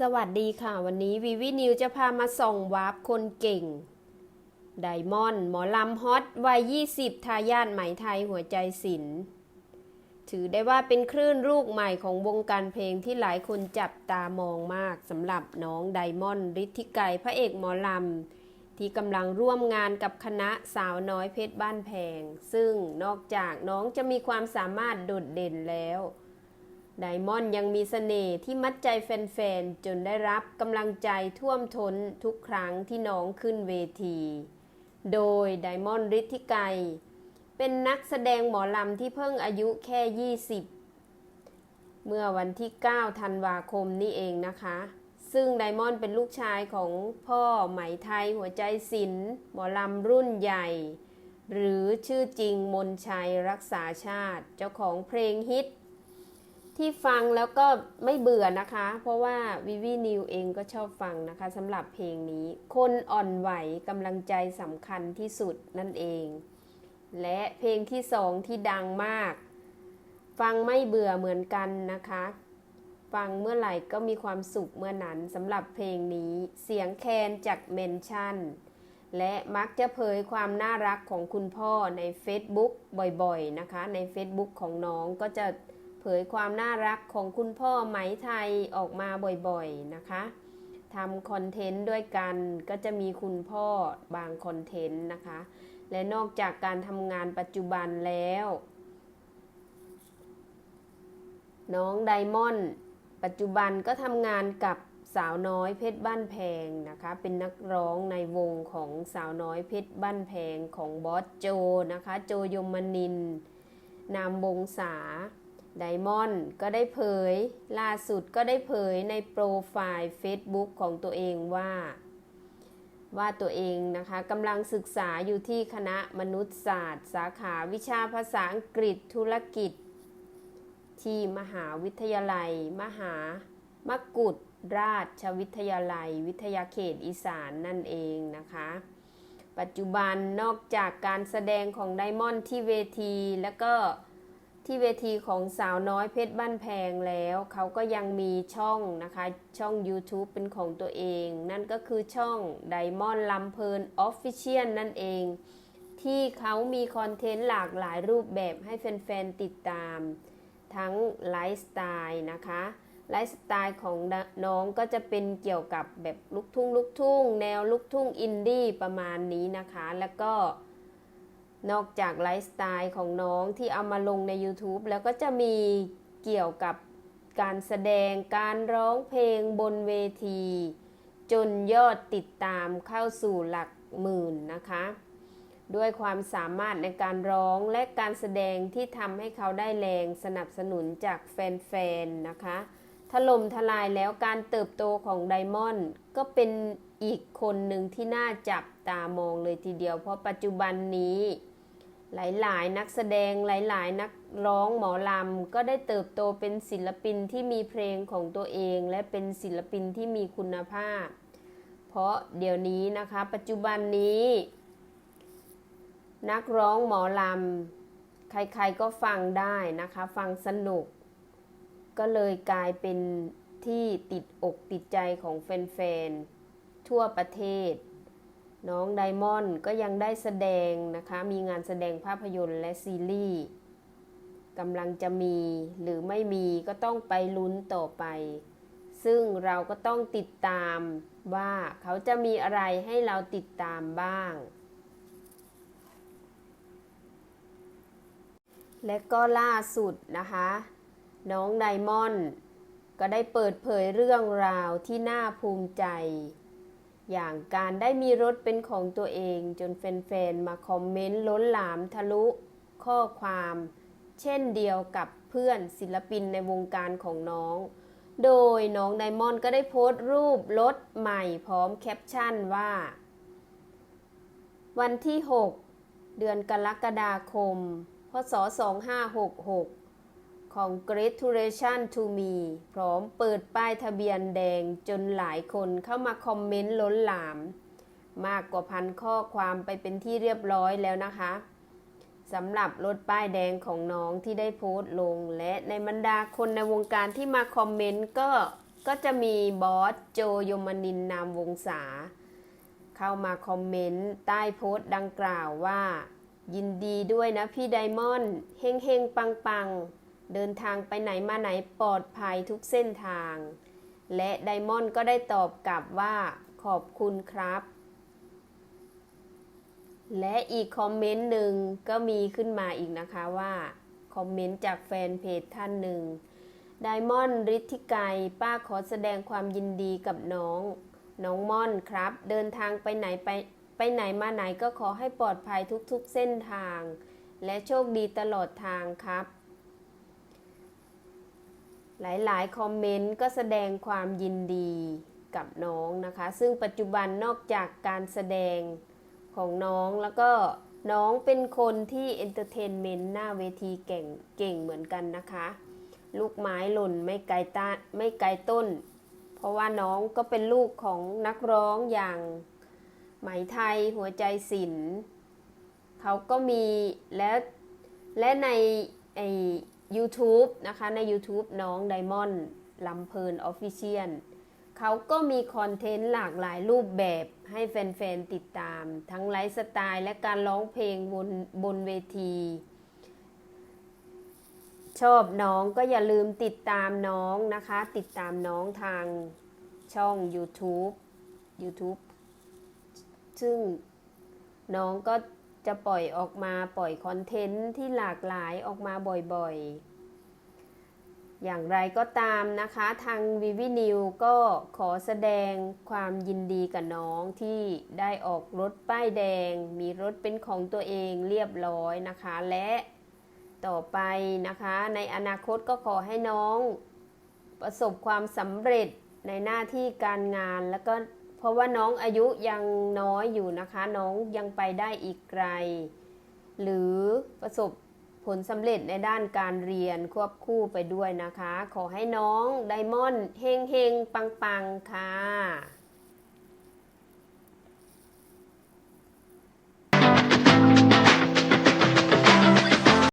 สวัสดีค่ะ วันนี้วีวีนิวจะพามาส่องวาร์ปคนเก่ง ไดมอนด์หมอลำฮอตวัย 20 ทายาทไหมไทยหัวใจศิลป์ถือได้ว่าเป็นคลื่นลูกใหม่ของวงการเพลงที่หลายคนจับตามองมากสำหรับน้องไดมอนด์ฤทธิไกรพระเอกหมอลำ ที่กำลังร่วมงานกับคณะสาวน้อยเพชรบ้านแพง ซึ่งนอกจากน้องจะมีความสามารถโดดเด่นแล้ว ไดมอนด์ยังมีเสน่ห์ที่มัดใจแฟนๆ จนได้รับกำลังใจท่วมท้นทุกครั้งที่น้องขึ้นเวที โดยไดมอนด์ฤทธิไกรเป็นนักแสดงหมอลำที่เพิ่งอายุแค่ 20 เมื่อวันที่ 9 ธันวาคมนี้เองนะคะ ซึ่งไดมอนด์เป็นลูกชายของพ่อไหมไทยหัวใจศิลป์หมอลำรุ่นใหญ่ หรือชื่อจริงมนชัยรักษาชาติ เจ้าของเพลงฮิต ที่ฟังแล้วก็ไม่เบื่อนะคะ เพราะว่าวิวีนิวเองก็ชอบฟังนะคะสำหรับเพลงนี้ คนอ่อนไหวกำลังใจสำคัญที่สุดนั่นเอง และเพลงที่สองที่ดังมาก ฟังไม่เบื่อเหมือนกันนะคะ ฟังเมื่อไหร่ก็มีความสุขเมื่อนั้นสำหรับเพลงนี้เสียงแคนจากเมนชั่น และมักจะเผยความน่ารักของคุณพ่อใน Facebook บ่อยๆนะคะ ใน Facebook ของน้องก็จะ เผยความน่ารักของคุณพ่อไหมไทยออกมาบ่อยๆนะคะทำคอนเทนต์ด้วยกันก็จะมีคุณพ่อบางคอนเทนต์นะคะ และนอกจากการทำงานปัจจุบันแล้ว น้องไดมอนด์ปัจจุบันก็ทำงานกับสาวน้อยเพชรบ้านแพงนะคะ เป็นนักร้องในวงของสาวน้อยเพชรบ้านแพงของบอสโจนะคะ โจยมนิน นามวงศา ไดมอนด์ก็ได้เผย ล่าสุดก็ได้เผยในโปรไฟล์ Facebook ของตัวเองว่า ว่าตัวเองนะคะกำลังศึกษาอยู่ที่คณะมนุษยศาสตร์ สาขาวิชาภาษาอังกฤษธุรกิจ ที่มหาวิทยาลัย มหามกุฎราชวิทยาลัย วิทยาเขตอีสานนั่นเองนะคะ ปัจจุบันนอกจากการแสดงของไดมอนด์ที่เวทีแล้วก็ ที่เวทีของสาวน้อยเพชรบ้านแพงแล้ว เขาก็ยังมีช่องนะคะ ช่อง YouTube เป็นของตัวเอง นั่นก็คือช่องไดมอนด์ลำเพลินออฟฟิเชียลนั่นเอง ที่เขามีคอนเทนต์หลากหลายรูปแบบให้แฟน ๆ ติดตาม ทั้งไลฟ์สไตล์นะคะไลฟ์สไตล์ของน้องก็จะเป็นเกี่ยวกับแบบลูกทุ่งลูกทุ่ง แนวลูกทุ่งอินดี้ประมาณนี้นะคะ แล้วก็ นอกจากไลฟ์สไตล์ของน้องที่เอามาลงใน YouTube แล้วก็จะมีเกี่ยวกับการแสดงการร้องเพลงบนเวที จนยอดติดตามเข้าสู่หลักหมื่นนะคะ ด้วยความสามารถในการร้องและการแสดงที่ทำให้เขาได้แรงสนับสนุนจากแฟนๆนะคะถล่มทลายแล้วการเติบโตของไดมอนด์ก็เป็นอีกคนหนึ่งที่น่าจับตามองเลยทีเดียว เพราะปัจจุบันนี้ หลายๆ นักแสดงหลายๆ นักร้องหมอลำก็ได้เติบโตเป็นศิลปินที่มีเพลงของตัวเอง และเป็นศิลปินที่มีคุณภาพ เพราะเดี๋ยวนี้นะคะปัจจุบันนี้ นักร้องหมอลำใครๆก็ฟังได้นะคะ ฟังสนุก ก็เลยกลายเป็นที่ติดอกติดใจของแฟนๆทั่วประเทศ น้องไดมอนด์ก็ยังได้แสดงนะคะ มีงานแสดงภาพยนตร์และซีรีส์กำลังจะมีหรือไม่มีก็ต้องไปลุ้นต่อไป ซึ่งเราก็ต้องติดตามว่าเขาจะมีอะไรให้เราติดตามบ้าง และก็ล่าสุดนะคะ น้องไดมอนด์ก็ได้เปิดเผยเรื่องราวที่น่าภูมิใจ อย่างการได้มีรถเป็นของตัวเองจนแฟนๆ มาคอมเมนต์ล้นหลามทะลุข้อความ เช่นเดียวกับเพื่อนศิลปินในวงการของน้อง โดยน้องไดมอนด์ก็ได้โพสต์รูปรถใหม่พร้อมแคปชั่นว่า วันที่ 6 เดือนกรกฎาคม พศ 2566 ของ Gratulation to me พร้อมเปิดป้ายทะเบียนแดงจนหลายคนเข้ามาคอมเมนต์ล้นหลาม มากกว่าพันข้อความไปเป็นที่เรียบร้อยแล้วนะคะสำหรับรถป้ายแดงของน้องที่ได้โพสต์ลง และในบรรดาคนในวงการที่มาคอมเมนต์ก็ก็จะมีบอสโจยมนินนามวงศาเข้ามาคอมเมนต์ใต้โพสต์ดังกล่าวว่า ยินดีด้วยนะพี่ไดมอนด์เฮงเฮงปังปัง เดินทางไปไหนมาไหนปลอดภัยทุกเส้นทาง และไดมอนด์ก็ได้ตอบกลับว่าขอบคุณครับ และอีกคอมเมนต์หนึ่งก็มีขึ้นมาอีกนะคะว่า คอมเมนต์จากแฟนเพจท่านหนึ่งไดมอนด์ฤทธิไกรป้าขอแสดงความยินดีกับน้อง น้องม่อนครับ เดินทางไปไหนไปไปไหนมาไหนก็ขอให้ปลอดภัยทุกๆเส้นทาง และโชคดีตลอดทางครับ หลายๆ คอมเมนต์ก็แสดงความยินดีกับน้องนะคะ ซึ่งปัจจุบันนอกจากการแสดงของน้องแล้วก็น้องเป็นคนที่เอนเตอร์เทนเมนต์หน้าเวทีเก่งเก่งเหมือนกันนะคะ ลูกไม้หล่นไม่ไกลต้าไม่ไกลต้น เพราะว่าน้องก็เป็นลูกของนักร้องอย่างไหมไทยหัวใจศิลป์เขาก็มีและและในไอ YouTube นะคะใน YouTube น้องไดมอนด์ลำเพลินออฟฟิเชียลเขาก็มีคอนเทนต์หลากหลายรูปแบบให้แฟนๆ ติดตาม ทั้งไลฟ์สไตล์และการร้องเพลงบนบนเวที ชอบน้องก็อย่าลืมติดตามน้องนะคะ ติดตามน้องทางช่อง YouTube YouTube ซึ่งน้องก็ จะปล่อยออกมาปล่อยคอนเทนต์ที่หลากหลายออกมาบ่อยๆ อย่างไรก็ตามนะคะ ทางวิวินิวก็ขอแสดงความยินดีกับน้องที่ได้ออกรถป้ายแดง มีรถเป็นของตัวเองเรียบร้อยนะคะ และต่อไปนะคะ ในอนาคตก็ขอให้น้องประสบความสำเร็จในหน้าที่การงานแล้วก็ ราะว่าน้องอายุยังน้อยอยู่นะคะ น้องยังไปได้อีกไกล หรือประสบผลสำเร็จในด้านการเรียนควบคู่ไปด้วยนะคะ ขอให้น้องไดมอนด์เฮงเฮงปังปังค่ะ